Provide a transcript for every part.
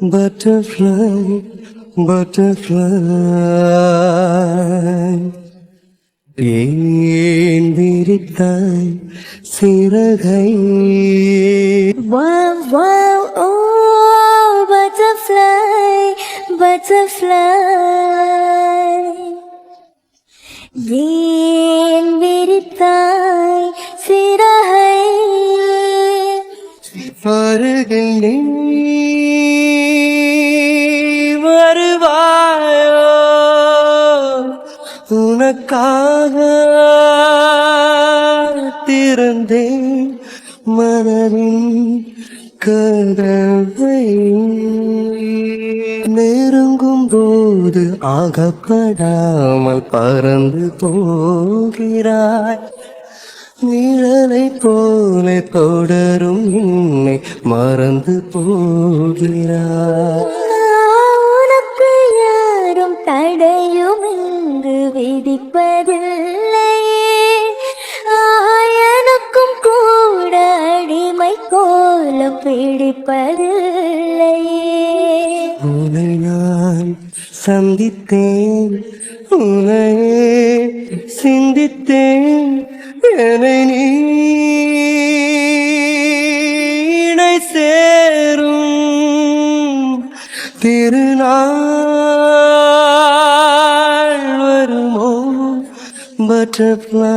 butterfly, butterfly. ஏன் விரித்தாய் சிறகை Wow, wow, oh, butterfly, butterfly. ஏன் விரித்தாய் சிறகை அருகில் உனக்காக திறந்தேன் மனதின் கதவை. நெருங்கும் போது ஆகப்படாமல் பறந்து போகிறாய். நிழலை போல தொடரும் என்னை மறந்து போகிறாய். விதிப்பதில்லையே. ஆயனுக்கும் கூட அடிமை கோலம் பிடிப்பதில்லையே. உன்னை நான் சந்தித்தேன். உன்னையே சிந்தித்தேன். என்னை நீ இணை சேரும். திருநாள் பட்டர்ஃப்ளை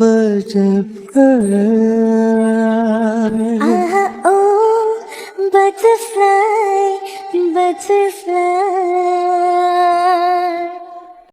பட்டர்ஃப்ளை ஆஹா, ஓ butterfly butterfly